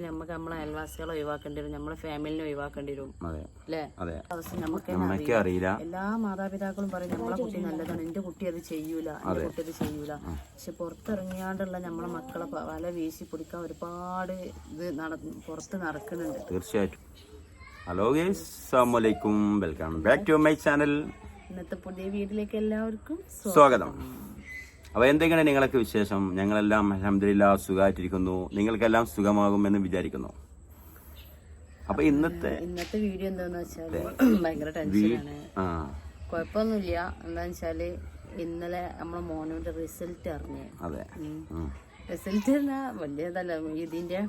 നമുക്ക് നമ്മളെ അയൽവാസികളെ ഒഴിവാക്കേണ്ടി വരും നമ്മളെ ഫാമിലിനെ ഒഴിവാക്കേണ്ടി വരും. അല്ലേ? നമുക്ക് അറിയില്ല. എല്ലാ മാതാപിതാക്കളും പറയും നമ്മളെ കുട്ടി നല്ലതാണ് എന്റെ കുട്ടി അത് ചെയ്യൂല എന്റെ കുട്ടി അത് ചെയ്യൂല. പക്ഷെ പുറത്തിറങ്ങിയാണ്ടുള്ള നമ്മളെ മക്കളെ വല വീശി പിടിക്കാൻ ഒരുപാട് ഇത് നട പുറത്ത് നടക്കുന്നുണ്ട്. തീർച്ചയായിട്ടും. ഹലോ അസ്സാമലൈക്കും welcome back to my channel ഇന്നത്തെ പുതിയ വീട്ടിലേക്ക് എല്ലാവർക്കും സ്വാഗതം. അപ്പോൾ എന്തൊക്കെയാണ് നിങ്ങളൊക്കെ വിശേഷം? ഞങ്ങളെല്ലാം അലഹമില്ല സുഖമായിട്ടിരിക്കുന്നു നിങ്ങൾക്കെല്ലാം സുഖമാകും എന്ന് വിചാരിക്കുന്നു അപ്പോൾ ഇന്നത്തെ ഇന്നത്തെ വീഡിയോ എന്താന്ന് വെച്ചാൽ ഭയങ്കര ടെൻഷനാണ്. ആ. കുഴപ്പമൊന്നുമില്ല. എന്താന്ന് വെച്ചാൽ ഇന്നലെ നമ്മളെ മോനോന്റെ റിസൾട്ട് അറിഞ്ഞു. അതെ. റിസൾട്ട് എന്നാ വലിയതല്ല ഇതിന്റെ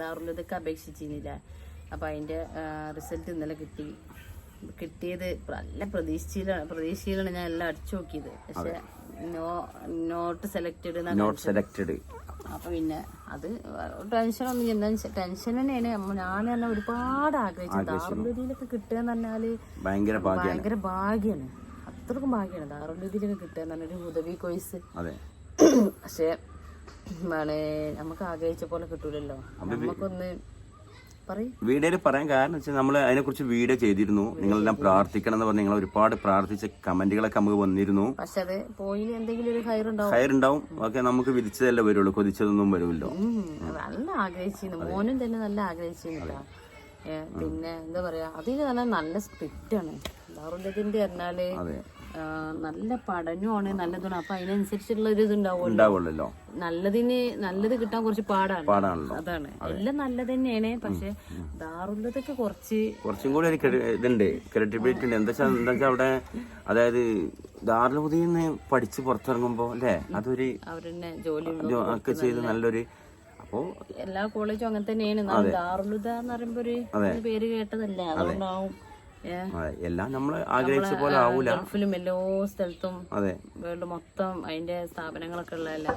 ദാറുള്ളതൊക്കെ അപേക്ഷിച്ചിരുന്നില്ല അപ്പൊ അതിന്റെ റിസൾട്ട് ഇന്നലെ കിട്ടി. കിട്ടിയത് നല്ല പ്രതീക്ഷയിലാണ് പ്രതീക്ഷയിലാണ് ഞാൻ എല്ലാം അടിച്ചു നോക്കിയത്. പക്ഷെ no not selected not selected അപ്പൊ പിന്നെ അത് ടെൻഷനൊന്നും എന്താ ടെൻഷൻ തന്നെയാണ്. ഞാൻ തന്നെ ഒരുപാട് ആഗ്രഹിച്ചു ദാറുള്ളതിയിലൊക്കെ കിട്ടുക എന്ന് പറഞ്ഞാൽ ഭയങ്കര ഭയങ്കര ഭാഗ്യാണ്. അത്രക്കും ഭാഗ്യാണ്. ദാറുള്ളതിയിലൊക്കെ കിട്ടുക എന്ന് പറഞ്ഞൊരു ഉദവി കോഴ്സ് പക്ഷെ എന്താണ് നമുക്ക് ആഗ്രഹിച്ച പോലെ കിട്ടൂലല്ലോ. നമുക്കൊന്ന് വീഡിയോയിൽ പറയാൻ കാരണം വെച്ചാൽ നമ്മൾ അതിനെക്കുറിച്ച് വീഡിയോ ചെയ്തിരുന്നു. നിങ്ങളെല്ലാം പ്രാർത്ഥിക്കണം എന്ന് പറഞ്ഞ് നിങ്ങൾ ഒരുപാട് പ്രാർത്ഥിച്ച കമന്റുകളൊക്കെ നമുക്ക് വന്നിരുന്നു. പക്ഷെ അത് പോയി എന്തെങ്കിലും ഒരു ഹയർ ഉണ്ടാവും ഓക്കെ നമുക്ക് വിധിച്ചതല്ലേ വരുള്ളൂ. കൊതിച്ചതൊന്നും വരുമല്ലോ. നല്ല ആഗ്രഹിച്ചിരുന്നു. മോനും തന്നെ നല്ല ആഗ്രഹിച്ചിരുന്നില്ല ഏ, പിന്നെ എന്താ പറയാ അതിന് തന്നെ നല്ല സ്ക്രിപ്റ്റ് ആണ് ദാറുല്ലതിന്റെ പറഞ്ഞാൽ നല്ല പഠനമാണ് നല്ലതാണ്. അപ്പൊ അതിനനുസരിച്ചുള്ള ഒരു ഇതുണ്ടാവുമല്ലോ. നല്ലതിന് നല്ലത് കിട്ടാൻ കുറച്ച് പാടാണ്. അതാണ്. എല്ലാം നല്ലത് തന്നെയാണ് പക്ഷെ ദാറുള്ളതൊക്കെ കുറച്ച് കുറച്ചും കൂടി ഇതുണ്ട്. ക്രെഡിബിലിറ്റി ഉണ്ട്. എന്താ വെച്ചാൽ എന്താ വെച്ചാൽ അവിടെ അതായത് നിന്ന് പഠിച്ച് പുറത്തിറങ്ങുമ്പോ അല്ലേ അതൊരു അവരെന്നെ ജോലി ഒക്കെ ചെയ്ത് നല്ലൊരു അപ്പോ എല്ലാ കോളേജും അങ്ങനെ തന്നെയാണ്. ദാറുലുദ എന്ന് പറയുമ്പോ ഒരു പേര് കേട്ടതല്ലേ? അതുകൊണ്ടാവും. എല്ലാം നമ്മൾ ആഗ്രഹിച്ച പോലെ ആവൂല. ഗൾഫിലും എല്ലാ സ്ഥലത്തും അതെ. വേൾഡ് മൊത്തം അതിന്റെ സ്ഥാപനങ്ങളൊക്കെ ഉള്ളതല്ലേ.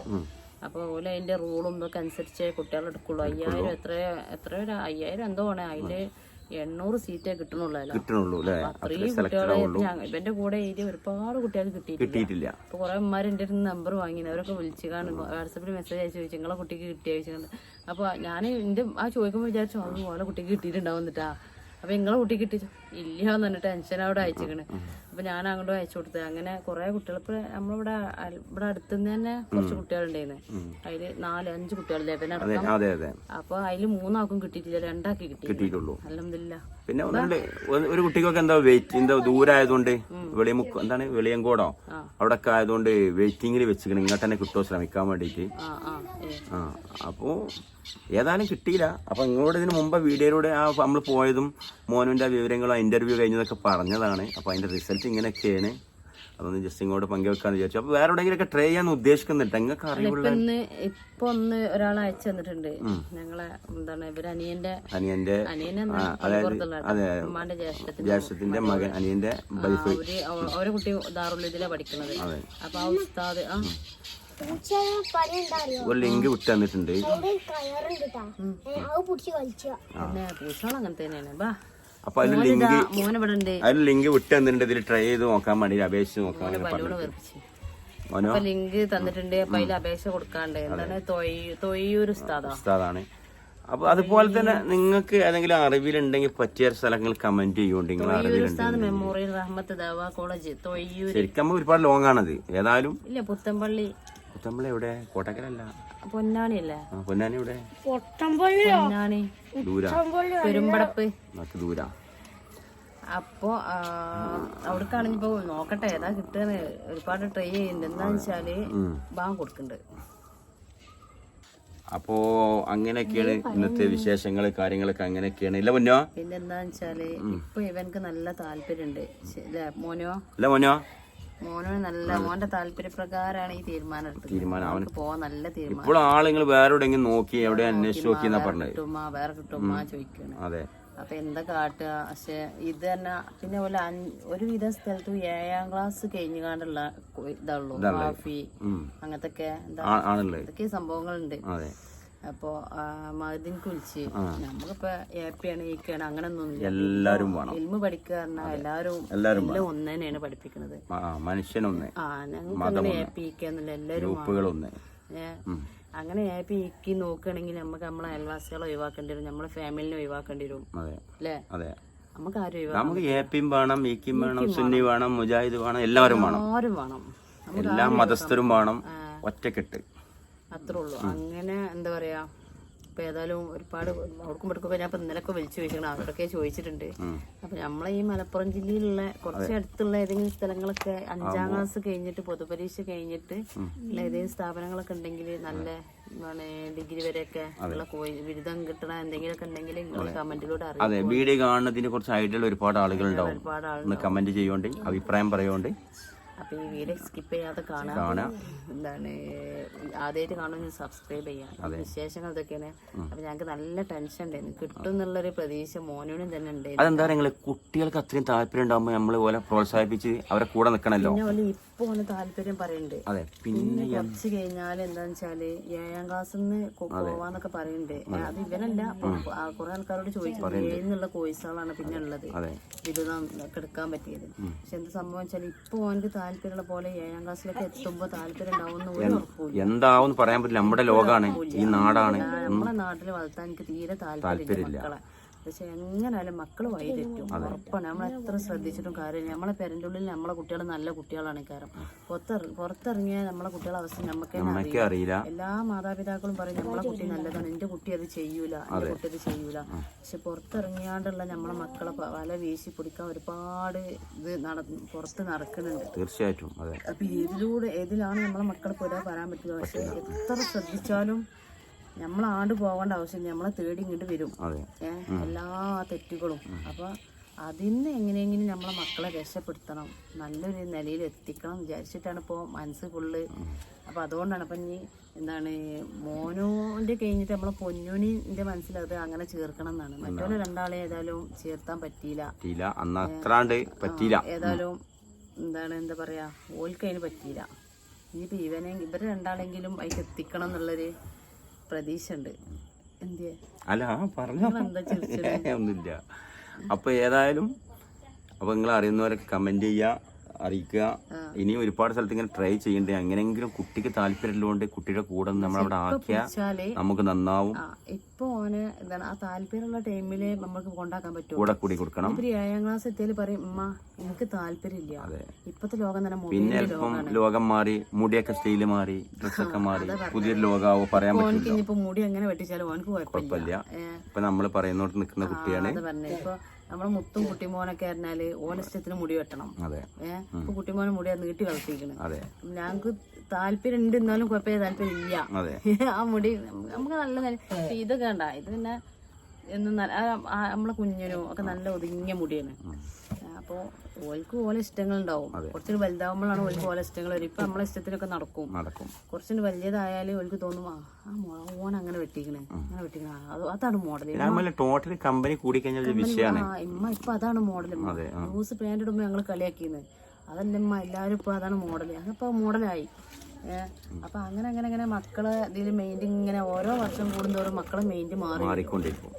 അപ്പൊ ഓല അതിന്റെ റൂളും ഇതൊക്കെ അനുസരിച്ച് കുട്ടികൾ എടുക്കുള്ളൂ. അയ്യായിരം എത്ര എത്ര ഒരു അയ്യായിരം എന്തോ ആണ്. അതിൽ എണ്ണൂറ് സീറ്റേ കിട്ടണുള്ളല്ലോ കിട്ടണുള്ളൂ അത്രയും കുട്ടികളെ ഇവന്റെ കൂടെ ഏരിയ ഒരുപാട് കുട്ടികൾ കിട്ടിയിട്ടില്ല. അപ്പൊ കുറെ ഉമ്മാർ എന്റെ അടുത്ത് നമ്പർ വാങ്ങി അവരൊക്കെ വിളിച്ചു കാണും. വാട്സപ്പിൽ മെസ്സേജ് അയച്ചു ചോദിച്ചു നിങ്ങളെ കുട്ടിക്ക് കിട്ടിയ? ചോദിച്ചിട്ടുണ്ട്. അപ്പൊ ഞാൻ എന്റെ ആ ചോദിക്കുമ്പോൾ വിചാരിച്ചു ഓലെ കുട്ടിക്ക് കിട്ടിയിട്ടുണ്ടാവും എന്നിട്ടാ. അപ്പൊ നിങ്ങളെ കുട്ടി കിട്ടി ഇല്ല എന്ന് ടെൻഷൻ അവിടെ അയച്ചിക്കണ്. അപ്പൊ ഞാൻ അങ്ങോട്ട് അയച്ചു കൊടുത്തത് അങ്ങനെ കുറെ കുട്ടികൾ ഇപ്പൊ നമ്മളിവിടെ ഇവിടെ അടുത്തുനിന്ന് തന്നെ കുറച്ച് കുട്ടികളുണ്ടായിരുന്നു അതിൽ നാല് അഞ്ച് കുട്ടികളില്ലേ പിന്നെ അപ്പൊ അതിൽ മൂന്നാൾക്കും കിട്ടിയിട്ടില്ല. രണ്ടാക്കി കിട്ടി കിട്ടിയിട്ടുള്ളൂ. അലഹമില്ല പിന്നെ ഒരു- കുട്ടിക്കൊക്കെ എന്താ വെയിറ്റ് എന്താ ദൂരമായതുകൊണ്ട് വെളിയമുക്ക് എന്താണ്? വെളിയങ്കോടോ? അവിടെ ഒക്കെ ആയതുകൊണ്ട് വെയിറ്റിംഗിൽ വെച്ചിരിക്കണം ഇങ്ങോട്ട് തന്നെ കിട്ടുമോ ശ്രമിക്കാൻ വേണ്ടിയിട്ട് ഏ. ആ അപ്പോ ഏതായാലും കിട്ടിയില്ല. അപ്പൊ ഇങ്ങോട്ട് ഇതിന് മുമ്പ് വീഡിയോയിലൂടെ ആ നമ്മൾ പോയതും മോനുവിന്റെ വിവരങ്ങളും ഇന്റർവ്യൂ കഴിഞ്ഞതൊക്കെ പറഞ്ഞതാണ്. അപ്പോൾ അതിന്റെ റിസൾട്ട് ഇങ്ങനെയൊക്കെയാണ്. അതൊന്ന് ജസ്റ്റ് ഇങ്ങോട്ട് പങ്കുവെക്കാന്ന് വിചാരിച്ചു. അപ്പൊ വേറെ എവിടെയെങ്കിലും ട്രൈ ചെയ്യാൻ ഉദ്ദേശിക്കുന്നുണ്ട്. നിങ്ങൾക്ക് അറിയുള്ള ഇപ്പൊ ഒന്ന് ഒരാൾ അയച്ചു തന്നിട്ടുണ്ട്. ഞങ്ങളെ എന്താണ് ഇവർ അനിയന്റെ അനിയന്റെ അനിയനെ ജ്യേഷ്ഠത്തിന്റെ മകൻ അനിയന്റെ വൈഫ് അവരെ കുട്ടി ദാറുള്ള ഇതിലാ പഠിക്കണത്. അതെ. അപ്പൊ ആ ഉസ്താദ് ആ. ഒരു ലിങ്ക് വിട്ട് തന്നിട്ടുണ്ട്. പൂച്ചകൾ അങ്ങനെ തന്നെയാണ്. ബാ. അപ്പൊ അതിന് ലിങ്ക് അതിന് ലിങ്ക് വിട്ട് തന്നിട്ടുണ്ട് ഇതിൽ ട്രൈ ചെയ്ത് നോക്കാൻ വേണ്ടി അപേക്ഷിച്ച് നോക്കാൻ പറഞ്ഞു ലിങ്ക് തന്നിട്ടുണ്ട്. അപ്പൊ അതിൽ അപേക്ഷ കൊടുക്കാണ്ട്. എന്താണ്? തൊയ്യൂർ ഉസ്താദാണ്. അപ്പൊ അതുപോലെ തന്നെ നിങ്ങൾക്ക് ഏതെങ്കിലും അറിവിലുണ്ടെങ്കിൽ പറ്റിയ സ്ഥലങ്ങൾ കമന്റ് ചെയ്യുന്നുണ്ട് നിങ്ങൾ തൊയ്യൂർ അറിവിലുണ്ട് റഹ്മത്ത് ദവ കോളേജ്. തൊയ്യൂർ ശരിക്കും നമുക്ക് ഒരുപാട് ലോങ് ആണത്. ഏതായാലും ഇല്ല പുത്തമ്പള്ളി പുത്തമ്പള എവിടെ? കോട്ടക്കലല്ല. പൊന്നാണി അല്ലേ ആ, പൊന്നാനി എവിടെ? പൊന്നാണി പെരുമ്പടപ്പ്. ദൂര. അപ്പോ ഇപ്പൊ നോക്കട്ടെ ഏതാ കിട്ടുകയെന്ന് ഒരുപാട് ട്രൈ ചെയ്യുന്നുണ്ട്. എന്താന്ന് വെച്ചാൽ ബാങ്ക് കൊടുക്കുന്നുണ്ട്. അപ്പോ അങ്ങനെയൊക്കെയാണ് ഇന്നത്തെ വിശേഷങ്ങൾ കാര്യങ്ങളൊക്കെ അങ്ങനെയൊക്കെയാണ്. ഇല്ല മുന്നോ പിന്നെ എന്താന്ന് വെച്ചാൽ ഇപ്പൊ ഇവനക്ക് നല്ല താല്പര്യമുണ്ട് മോനോ? ഇല്ല മുന്നോ മോനോ നല്ല മോന്റെ താല്പര്യപ്രകാരമാണ് ഈ തീരുമാനം എടുത്തത് തീരുമാനം. അവന് അവനക്ക് പോവാൻ നല്ല തീരുമാനം. ഇപ്പോൾ ആളുകൾ വേറെ എവിടെയെങ്കിലും നോക്കി എവിടെ അന്വേഷിച്ച് നോക്കി എന്നാ പറഞ്ഞത്. കിട്ടുമ്മ വേറെ കിട്ടുമ്മ ചോദിക്കണം. അതെ. അപ്പൊ എന്താ കാട്ടുക? പക്ഷെ ഇത് തന്നെ പിന്നെ പോലെ ഒരുവിധ സ്ഥലത്ത് ഏഴാം ക്ലാസ് കഴിഞ്ഞുകാണ്ടുള്ള ഇതുള്ളൂ കാഫി ഉം. അങ്ങനത്തെ ഒക്കെ ഇതൊക്കെ സംഭവങ്ങളുണ്ട്. അതെ. അപ്പോ മഹദിൻ വിളിച്ച് നമുക്കിപ്പോ ഹാപ്പിയാണ് ഈക്കാണ് അങ്ങനെ ഒന്നും എല്ലാരും വേണം. ഫിലിം പഠിക്കുക എല്ലാരും എല്ലാരും എല്ലാം ഒന്ന് തന്നെയാണ് പഠിപ്പിക്കുന്നത്. മനുഷ്യൻ മനുഷ്യനൊന്ന്. ആ ഞങ്ങൾക്ക് അങ്ങനെ ഹാപ്പി ഈക്കാന്നില്ല എല്ലാരും അങ്ങനെ ആയപ്പോ ഇക്കി നോക്കുകയാണെങ്കിൽ നമുക്ക് നമ്മളെ അയൽവാസികളെ ഒഴിവാക്കേണ്ടി വരും. നമ്മളെ ഫാമിലിനെ ഒഴിവാക്കേണ്ടി വരും. അല്ലേ? നമുക്ക് ആരും നമുക്ക് ഏപ്പിയും വേണം ഇക്കിയും വേണം സുന്നി വേണം. മുജാഹിദ് വേണം എല്ലാവരും വേണം. ആരും വേണം. എല്ലാ മതസ്ഥരും വേണം. ഒറ്റക്കെട്ട്. അത്രേ ഉള്ളൂ അങ്ങനെ എന്താ പറയാ ഇപ്പൊ ഏതായാലും ഒരുപാട് അവർക്കും ഇവിടേക്കൊക്കെ ഞാൻ ഇപ്പൊ ഇന്നലൊക്കെ വിളിച്ചു ചോദിച്ചിട്ടുണ്ട് അവരൊക്കെ ചോദിച്ചിട്ടുണ്ട്. അപ്പൊ നമ്മളെ ഈ മലപ്പുറം ജില്ലയിലുള്ള കുറച്ച് അടുത്തുള്ള ഏതെങ്കിലും സ്ഥലങ്ങളൊക്കെ അഞ്ചാം ക്ലാസ് കഴിഞ്ഞിട്ട് പൊതുപരീക്ഷ കഴിഞ്ഞിട്ട് ഉള്ള ഏതെങ്കിലും സ്ഥാപനങ്ങളൊക്കെ ഉണ്ടെങ്കിൽ നല്ല എന്താണ് ഡിഗ്രി വരെയൊക്കെ ഉള്ള ബിരുദം കിട്ടണ എന്തെങ്കിലുമൊക്കെ ഉണ്ടെങ്കിൽ നിങ്ങൾ കമന്റിലൂടെ അറിയാം അതെ വീഡിയോ കാണുന്നതിനെ കുറച്ച് ഐഡിയ ഒരുപാട് ആളുകൾ ഉണ്ടാവും കമന്റ് ചെയ്യുകൊണ്ട് അഭിപ്രായം പറയുകൊണ്ട്. അപ്പൊ ഈ വീഡിയോ സ്കിപ്പ് ചെയ്യാതെ കാണാം എന്താണ് ആദ്യമായിട്ട് കാണുമെങ്കിൽ സബ്സ്ക്രൈബ് ചെയ്യാം. വിശേഷങ്ങൾ ഇതൊക്കെയാണ്. അപ്പൊ ഞങ്ങൾക്ക് നല്ല ടെൻഷൻ ഉണ്ടായിരുന്നു കിട്ടും എന്നുള്ളൊരു പ്രതീക്ഷ മോനോനും തന്നെ ഉണ്ടായിരുന്നു അതെന്താ നിങ്ങൾ കുട്ടികൾക്ക് അത്രയും താല്പര്യം ഉണ്ടാകുമ്പോൾ നമ്മൾ പോലെ പ്രോത്സാഹിപ്പിച്ച് അവരെ കൂടെ നിൽക്കണല്ലോ പിന്നെ ഇപ്പൊ ഓന് താല്പര്യം പറയുന്നുണ്ട് അതെ. പിന്നെ കുറച്ച് കഴിഞ്ഞാൽ എന്താന്ന് വെച്ചാൽ ഏഴാം ക്ലാസ്സിൽ നിന്ന് പോവാന്നൊക്കെ പറയുന്നുണ്ട് അത്. ഇവനല്ല. കുറെ ആൾക്കാരോട് ചോദിച്ചു. ഏഴെന്നുള്ള കോഴ്സുകളാണ് പിന്നെ ഉള്ളത്. ബിരുദം എടുക്കാൻ പറ്റിയത്. പക്ഷെ എന്ത് സംഭവം വെച്ചാൽ ഇപ്പൊ ഓനക്ക് താല്പര്യമുള്ള പോലെ ഏഴാം ക്ലാസ്സിലൊക്കെ എത്തുമ്പോ താല്പര്യം ഉണ്ടാവുന്ന ഉറപ്പില്ല എന്താവും പറയാൻ പറ്റില്ല. നമ്മുടെ ലോകാണ്. ഈ നാടാണ്. നമ്മുടെ നാട്ടിൽ വളർത്താൻ എനിക്ക് തീരെ താല്പര്യമില്ല. മക്കളെ. പക്ഷെ എങ്ങനെയാലും മക്കൾ വഴി തെറ്റും. ഉറപ്പാണ്. നമ്മൾ എത്ര ശ്രദ്ധിച്ചിട്ടും കാര്യമില്ല. നമ്മളെ പെരന്റെ ഉള്ളിൽ നമ്മളെ കുട്ടികൾ നല്ല കുട്ടികളാണ് കാരണം. പുറത്തിറ പുറത്തിറങ്ങിയ നമ്മളെ കുട്ടികളെ അവസ്ഥ നമുക്ക് തന്നെ അറിയില്ല. എല്ലാ മാതാപിതാക്കളും പറയും നമ്മളെ കുട്ടി നല്ലതാണ്. എന്റെ കുട്ടി അത് ചെയ്യൂല. എന്റെ കുട്ടി അത് ചെയ്യൂല. പക്ഷെ പുറത്തിറങ്ങിയാണ്ടുള്ള നമ്മളെ മക്കളെ വല വീശി പിടിക്കാൻ ഒരുപാട് ഇത് നട പുറത്ത് നടക്കുന്നുണ്ട്. തീർച്ചയായിട്ടും. അപ്പൊ ഏതിലൂടെ ഏതിലാണ് നമ്മളെ മക്കളെ പോരാ വരാൻ പറ്റുക. പക്ഷെ എത്ര ശ്രദ്ധിച്ചാലും നമ്മൾ ആണ്ട് പോകേണ്ട ആവശ്യം നമ്മളെ തേടി ഇങ്ങോട്ട് വരും. എല്ലാ തെറ്റുകളും. അപ്പൊ അതിന്ന് എങ്ങനെയെങ്കിലും നമ്മളെ മക്കളെ രക്ഷപ്പെടുത്തണം. നല്ലൊരു നിലയിൽ എത്തിക്കണം വിചാരിച്ചിട്ടാണ് ഇപ്പോൾ മനസ്സ് ഫുള്ള്. അപ്പോൾ അതുകൊണ്ടാണ് അപ്പം ഇനി എന്താണ് മോനോന്റെ കഴിഞ്ഞിട്ട് നമ്മളെ പൊന്നൂനിന്റെ മനസ്സിലത് അങ്ങനെ ചേർക്കണം എന്നാണ്. മറ്റുള്ള രണ്ടാളെ ഏതായാലും ചേർത്താൻ പറ്റിയില്ല. അന്ന് ഏതായാലും എന്താണ് എന്താ പറയാ ഓൽക്ക് അതിന് പറ്റിയില്ല. ഇനിയിപ്പോൾ ഇവനെ ഇവരെ രണ്ടാളെങ്കിലും അതിൽ എത്തിക്കണം എന്നുള്ളൊരു പ്രതീക്ഷ ഉണ്ട് അല്ല പറഞ്ഞോ. ഒന്നുമില്ല. അപ്പൊ ഏതായാലും അപ്പൊ നിങ്ങൾ അറിയുന്നവരെ കമന്റ് ചെയ്യുക അറിയിക്കുക. ഇനിയും ഒരുപാട് സ്ഥലത്ത് ഇങ്ങനെ ട്രൈ ചെയ്യണ്ടേ. എങ്ങനെയെങ്കിലും കുട്ടിക്ക് താല്പര്യമുള്ളതുകൊണ്ട് കുട്ടിയുടെ കൂടെ നമ്മൾ അവിടെ ആക്കിയാൽ നമുക്ക് നന്നാവും. ഇപ്പൊ ഓന് എന്താണ് ആ താല്പര്യമുള്ള ടൈമിൽ നമുക്ക് കൊണ്ടാക്കാൻ പറ്റുമോ? കൂടെ കൂടി കൊടുക്കണം. ഇപ്പൊ ഏഴാം ക്ലാസ് എത്തിയാൽ പറയും ഉമ്മ എനിക്ക് താല്പര്യമില്ല. ഇപ്പത്തെ ലോകം തന്നെ പിന്നെ ഇപ്പം ലോകം മാറി മുടിയൊക്കെ സ്റ്റൈൽ മാറി ഡ്രസ്സൊക്കെ മാറി പുതിയൊരു ലോകാവോ പറയാൻ ഓനക്ക് ഇനിയിപ്പോ മുടി എങ്ങനെ വെട്ടിച്ചാലും ഓനക്ക് കുഴപ്പമില്ല. ഇപ്പൊ നമ്മൾ പറയുന്നോട്ട് നിൽക്കുന്ന കുട്ടിയാണ്. ഇപ്പൊ നമ്മളെ മുത്തും കുട്ടിമോനൊക്കെ ആയിരുന്നാൽ ഓന ഇഷ്ടത്തിന് മുടി വെട്ടണം. ഏഹ് ഇപ്പൊ കുട്ടിമോനെ മുടി നീട്ടി വളർത്തിയിരിക്കണ്. അതെ. ഞങ്ങക്ക് താല്പര്യം ഉണ്ട് എന്നാലും കുഴപ്പമില്ല താല്പര്യം ഇല്ല ആ മുടി നമുക്ക് നല്ല നല്ല ഇതൊക്കെ കണ്ട ഇത് പിന്നെ എന്നും നമ്മളെ കുഞ്ഞിനും ഒക്കെ നല്ല ഒതുങ്ങിയ മുടിയാണ്. അപ്പൊ ഓൽക്ക് ഓല ഇഷ്ടങ്ങൾ ഉണ്ടാവും കുറച്ചൊരു വലുതാവുമ്പോഴാണ് ഓൽക്ക് ഓല ഇഷ്ടങ്ങൾ വരും ഇപ്പൊ നമ്മളെ ഇഷ്ടത്തിനൊക്കെ നടക്കും. നടക്കും. കുറച്ചുകൂടി വലിയതായാലും ഓൽക്ക് തോന്നും ആ ഓൺ അങ്ങനെ വെട്ടിക്കണേ. അങ്ങനെ വെട്ടിക്കണേ. അത് അതാണ് മോഡൽ ടോട്ടലി കമ്പനി കൂടി കഴിഞ്ഞാൽ ആ ഇമ്മ ഇപ്പൊ അതാണ് മോഡൽ ലൂസ് പാന്റ് ഇടുമ്പോ ഞങ്ങൾ കളിയാക്കിന്ന്. അതല്ല ഇമ്മ എല്ലാരും ഇപ്പൊ അതാണ് മോഡൽ അതിപ്പോ മോഡലായി. അപ്പൊ അങ്ങനെ അങ്ങനെ അങ്ങനെ മക്കൾ ഇതിൽ മെയിന്റ് ഇങ്ങനെ ഓരോ വർഷം കൂടുന്തോറും മക്കളെ മെയിന്റ് മാറി. മാറിക്കൊണ്ടിരിക്കും.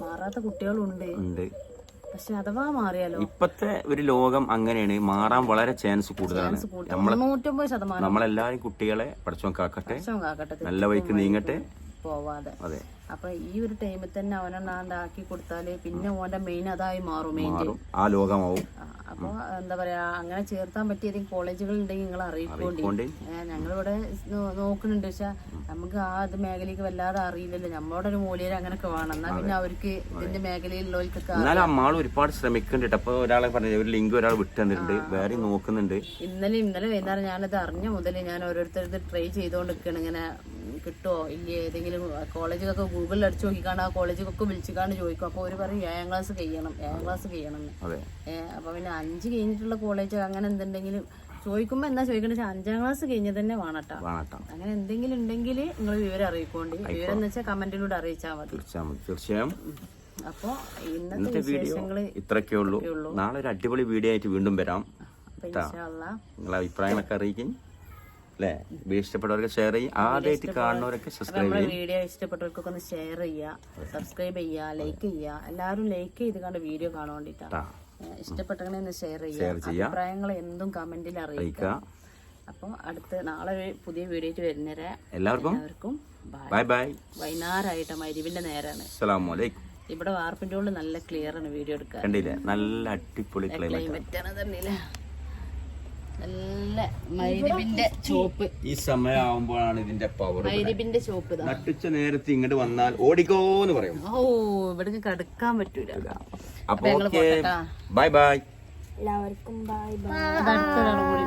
മാറാത്ത കുട്ടികളുണ്ട്. പക്ഷെ അഥവാ മാറിയാലോ? ഇപ്പത്തെ ഒരു ലോകം അങ്ങനെയാണ്. മാറാൻ വളരെ ചാൻസ് കൂടുതലാണ്. തൊണ്ണൂറ്റൊമ്പത് ശതമാനം. നമ്മളെല്ലാരും കുട്ടികളെ പഠിച്ചോ കാക്കട്ടെ. നല്ല വഴിക്ക് നീങ്ങട്ടെ. പോവാതെ. അതെ. അപ്പൊ ഈ ഒരു ടൈമിൽ തന്നെ അവനെണ്ണാണ്ടാക്കി കൊടുത്താൽ പിന്നെ ഓന്റെ മെയിൻ അതായി മാറും മെയിൻ ആ ലോകമാവും. അപ്പോൾ അപ്പൊ എന്താ പറയാ അങ്ങനെ ചേർത്താൻ പറ്റിയ ഏതെങ്കിലും കോളേജുകൾ ഉണ്ടെങ്കിൽ നിങ്ങൾ അറിയിക്കോണ്ടി. ഞങ്ങളിവിടെ നോക്കുന്നുണ്ട്. പക്ഷെ നമുക്ക് ആ ഇത് മേഖലയ്ക്ക് വല്ലാതെ അറിയില്ലല്ലോ. നമ്മളോട് ഒരു മൂല്യം അങ്ങനൊക്കെ വേണം. എന്നാ പിന്നെ അവർക്ക് ഇതിന്റെ മേഖലയിലുള്ളവർക്കൊക്കെ എന്നാലും അമ്മാൾ ഒരുപാട് ശ്രമിക്കുന്നുണ്ട് അപ്പൊ ഒരാളെ പറഞ്ഞു ഒരു ലിങ്ക് ഒരാൾ വിട്ടു തന്നിട്ടുണ്ട് വേറെ നോക്കുന്നുണ്ട്. ഇന്നലെ ഇന്നലെ വൈകുന്നേരം ഞാനത് അറിഞ്ഞ മുതൽ ഞാൻ ഓരോരുത്തർ ട്രൈ ചെയ്തുകൊണ്ട് നിൽക്കണം ഇങ്ങനെ കിട്ടുമോ ഇല്ലേ? ഏതെങ്കിലും കോളേജിലൊക്കെ ഗൂഗിളിൽ അടിച്ചു നോക്കിക്കാണ്ട് ആ കോളേജിലൊക്കെ വിളിച്ചിക്കാണ് ചോദിക്കും. അപ്പോൾ ഒരു പറയും ഏഴാം ക്ലാസ് കഴിയണം ഏഴാം ക്ലാസ് കഴിയണം അതെ. ഏഹ് അപ്പൊ പിന്നെ അഞ്ച് കഴിഞ്ഞിട്ടുള്ള കോളേജ് അങ്ങനെ എന്തുണ്ടെങ്കിലും ചോദിക്കുമ്പോൾ എന്താ ചോദിക്കണ വെച്ചാൽ അഞ്ചാം ക്ലാസ് കഴിഞ്ഞ് തന്നെ വേണട്ടോ. അങ്ങനെ എന്തെങ്കിലും ഉണ്ടെങ്കിൽ നിങ്ങൾ വിവരം അറിയിക്കോണ്ട്. വിവരം എന്ന് വെച്ചാൽ കമന്റിലൂടെ അറിയിച്ചാൽ മതി. തീർച്ചയായും. അപ്പോൾ അപ്പൊ ഇന്നത്തെ വീഡിയോ ഇത്രയൊക്കെ ഉള്ളൂ. നാളെ ഒരു അടിപൊളി വീഡിയോ ആയിട്ട് വീണ്ടും വരാം. നിങ്ങളെ അഭിപ്രായങ്ങളൊക്കെ അറിയിക്കും. അല്ലേ വീഡിയോ ഇഷ്ടപ്പെട്ടവരൊക്കെ ഷെയർ ചെയ്യും. ആദ്യമായിട്ട് കാണുന്നവരൊക്കെ സബ്സ്ക്രൈബ് ചെയ്യും. വീഡിയോ ഇഷ്ടപ്പെട്ടവർക്ക് ഒന്ന് ഷെയർ ചെയ്യുക സബ്സ്ക്രൈബ് ചെയ്യുക ലൈക്ക് ചെയ്യുക എല്ലാവരും ലൈക്ക് ചെയ്ത് കണ്ട് വീഡിയോ കാണാൻ വേണ്ടിയിട്ടാണ് ഇഷ്ടപ്പെട്ടങ്ങനെ ഒന്ന് ഷെയർ ചെയ്യുക അഭിപ്രായങ്ങൾ എന്തും കമന്റിൽ അറിയിക്കുക അപ്പോൾ അടുത്ത നാളെ ഒരു പുതിയ വീഡിയോ ആയിട്ട് വരുന്നവരെ എല്ലാവർക്കും ബൈ ബൈ വൈകുന്നേരമായിട്ട് മരുവിന്റെ നേരാണ്. അസ്സലാമലൈക്കും ഇവിടെ വാർപ്പിന്റെ ഉള്ളിൽ നല്ല ക്ലിയർ ആണ് വീഡിയോ എടുക്കാൻ. കണ്ടില്ലേ? നല്ല അടിപൊളി ക്ലൈമറ്റ് ക്ലൈമറ്റ് ആണ് തന്നെയല്ലേ നല്ല മൈരിബിന്റെ ചോപ്പ്. ഈ സമയമാവുമ്പോഴാണ് ഇതിന്റെ പവർ മൈരിബിന്റെ ചോപ്പ് നട്ടുച്ച നേരത്തെ ഇങ്ങോട്ട് വന്നാൽ ഓടിക്കോന്ന് പറയും. ഓ ഇവിടെ കടക്കാൻ പറ്റൂല. അപ്പൊ ഓക്കെ. Bye bye. എല്ലാവർക്കും ബൈ ബൈ.